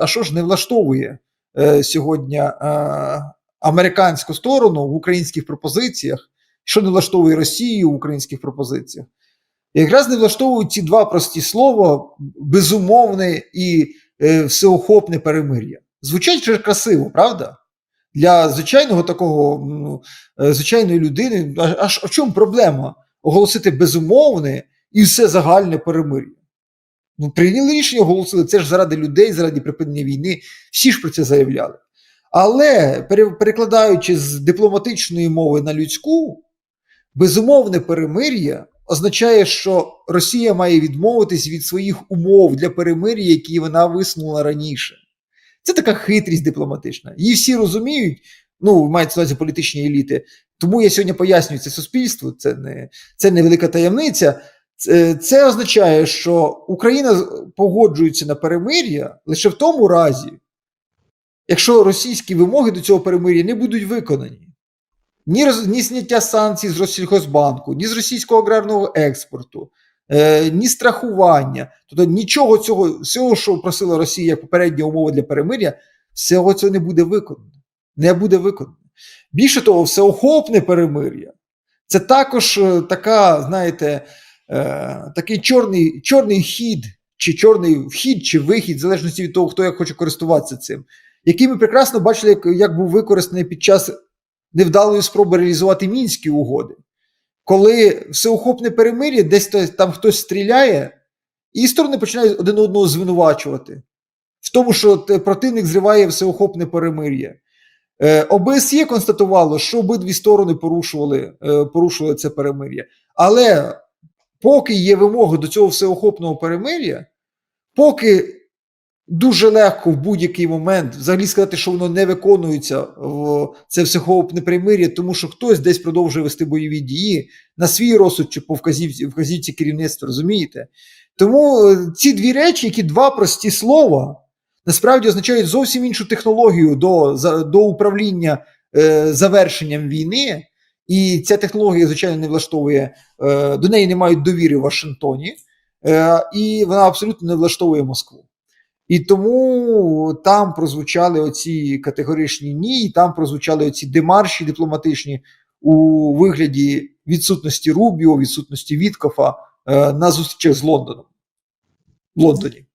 А що ж не влаштовує е, сьогодні е, американську сторону в українських пропозиціях? Що не влаштовує Росію в українських пропозиціях? Якраз не влаштовують ці два прості слова: безумовне і е, всеохопне перемир'я. Звучать же красиво, правда? Для звичайного такого ну, е, звичайної людини. А, а а в чому проблема оголосити безумовне і все загальне перемир'я? Ну, прийняли рішення, оголосили. Це ж заради людей, заради припинення війни. Всі ж про це заявляли. Але перекладаючи з дипломатичної мови на людську, безумовне перемир'я означає, що Росія має відмовитись від своїх умов для перемир'я, які вона висунула раніше. Це така хитрість дипломатична. Її всі розуміють, ну, мається на увазі політичні еліти. Тому я сьогодні пояснюю це суспільству, це не, це не велика таємниця. Це, це означає, що Україна погоджується на перемир'я лише в тому разі, якщо російські вимоги до цього перемир'я не будуть виконані. Ні, роз, ні зняття санкцій з Россельхозбанку, ні з російського аграрного експорту, е, ні страхування. Тобто нічого цього, всього, що просила Росія як попередня умова для перемир'я, всього цього не буде виконано. Не буде виконано. Більше того, всеохопне перемир'я це також е, така, знаєте, е, такий чорний, чорний хід, чи чорний вхід, чи вихід, в залежності від того, хто як хоче користуватися цим, який ми прекрасно бачили, як, як був використаний під час невдалої спроби реалізувати мінські угоди, коли всеохопне перемир'я, десь там хтось стріляє, і сторони починають один одного звинувачувати в тому, що противник зриває всеохопне перемир'я. Е, ОБСЄ констатувало, що обидві сторони порушували, е, порушували це перемир'я. Але поки є вимоги до цього всеохопного перемир'я, поки дуже легко в будь-який момент взагалі сказати, що воно не виконується в це всеохопне перемир'я, тому що хтось десь продовжує вести бойові дії на свій розсуд чи по вказівці, вказівці керівництва, розумієте? Тому е, ці дві речі, які два прості слова, насправді означають зовсім іншу технологію до, до управління е, завершенням війни. І ця технологія, звичайно, не влаштовує, е, до неї не мають довіри в Вашингтоні, е, і вона абсолютно не влаштовує Москву. І тому там прозвучали оці категоричні ні, і там прозвучали оці демарші дипломатичні у вигляді відсутності Рубіо, відсутності Віткофа е, на зустрічах з Лондоном. В Лондоні.